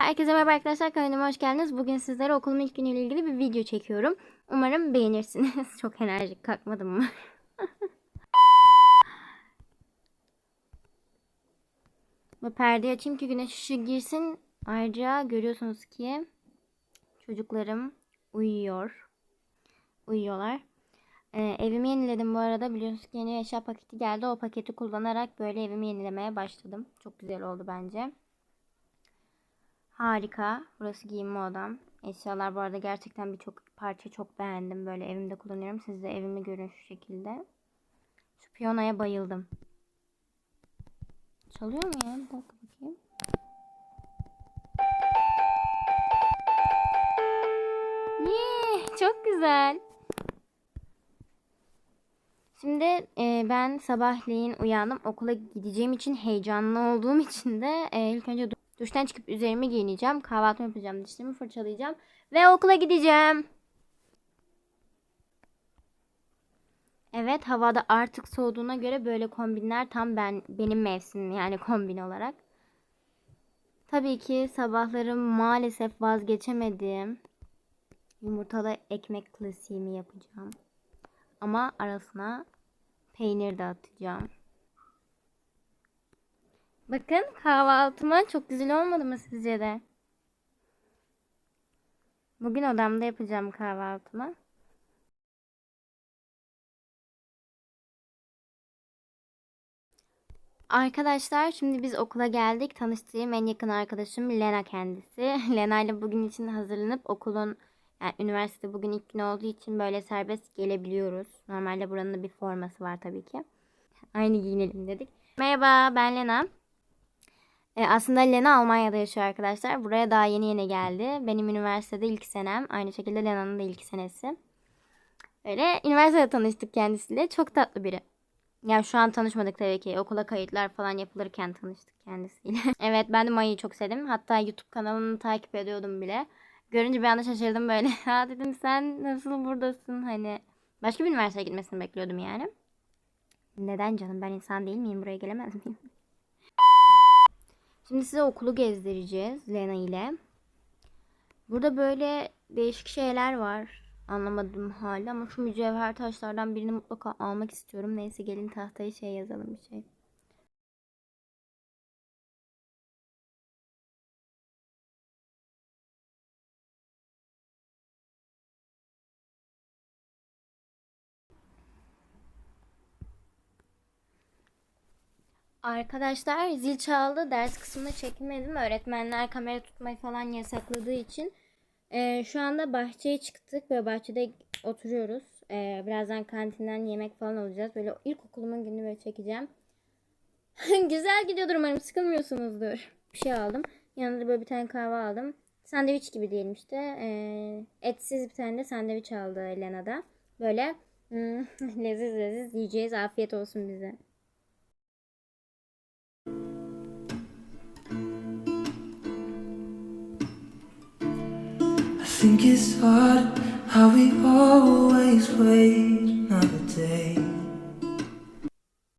Herkese merhaba arkadaşlar kanalıma hoş geldiniz. Bugün sizlere okulumun ilk günüyle ilgili bir video çekiyorum. Umarım beğenirsiniz. Çok enerjik kalkmadım mı? Bu perdeyi açayım ki güneş ışığı girsin. Ayrıca görüyorsunuz ki çocuklarım uyuyor. Uyuyorlar. Ee, evimi yeniledim bu arada. Biliyorsunuz ki yeni eşya paketi geldi. O paketi kullanarak böyle evimi yenilemeye başladım. Çok güzel oldu bence. Harika. Burası giyinme odam. Eşyalar bu arada gerçekten birçok parça çok beğendim. Böyle evimde kullanıyorum. Siz de evimi görün şu şekilde. Şu piyanoya bayıldım. Çalıyor mu ya? Bir dakika bakayım. Yee, çok güzel. Şimdi e, ben sabahleyin uyandım. Okula gideceğim için heyecanlı olduğum için de e, ilk önce duştan çıkıp üzerimi giyineceğim. Kahvaltımı yapacağım. Dişlerimi fırçalayacağım. Ve okula gideceğim. Evet havada artık soğuduğuna göre böyle kombinler tam ben benim mevsimim yani kombin olarak. Tabii ki sabahları maalesef vazgeçemediğim yumurtalı ekmek klasiğimi yapacağım. Ama arasına peynir de atacağım. Bakın kahvaltıma çok güzel olmadı mı sizce de? Bugün odamda yapacağım kahvaltımı. Arkadaşlar şimdi biz okula geldik. Tanıştığım en yakın arkadaşım Lena kendisi. Lena ile bugün için hazırlanıp okulun yani üniversite bugün ilk gün olduğu için böyle serbest gelebiliyoruz. Normalde buranın da bir forması var tabii ki. Aynı giyinelim dedik. Merhaba ben Lena. E, aslında Lena Almanya'da yaşıyor arkadaşlar. Buraya daha yeni yeni geldi. Benim üniversitede ilk senem. Aynı şekilde Lena'nın da ilk senesi. Öyle üniversitede tanıştık kendisiyle. Çok tatlı biri. Ya şu an tanışmadık tabii ki. Okula kayıtlar falan yapılırken tanıştık kendisiyle. evet ben de Maya'yı çok sevdim. Hatta YouTube kanalını takip ediyordum bile. Görünce bir anda şaşırdım böyle. Ha dedim sen nasıl buradasın hani. Başka bir üniversiteye gitmesini bekliyordum yani. Neden canım ben insan değil miyim buraya gelemez miyim? Şimdi size okulu gezdireceğiz Lena ile. Burada böyle değişik şeyler var. Anlamadım hala ama şu mücevher taşlardan birini mutlaka almak istiyorum. Neyse gelin tahtaya şey yazalım bir şey. Arkadaşlar zil çaldı. Ders kısmında çekmedim. Öğretmenler kamera tutmayı falan yasakladığı için. Ee, şu anda bahçeye çıktık ve bahçede oturuyoruz. Ee, birazdan kantinden yemek falan alacağız. Böyle ilkokulumun gününü böyle çekeceğim. Güzel gidiyordur umarım sıkılmıyorsunuzdur. Bir şey aldım. Yanında böyle bir tane kahve aldım. Sandviç gibi diyelim işte. Ee, etsiz bir tane de sandviç aldı Elena da. Böyle hmm, leziz leziz yiyeceğiz. Afiyet olsun bize. Think it's hard how we always wait another day.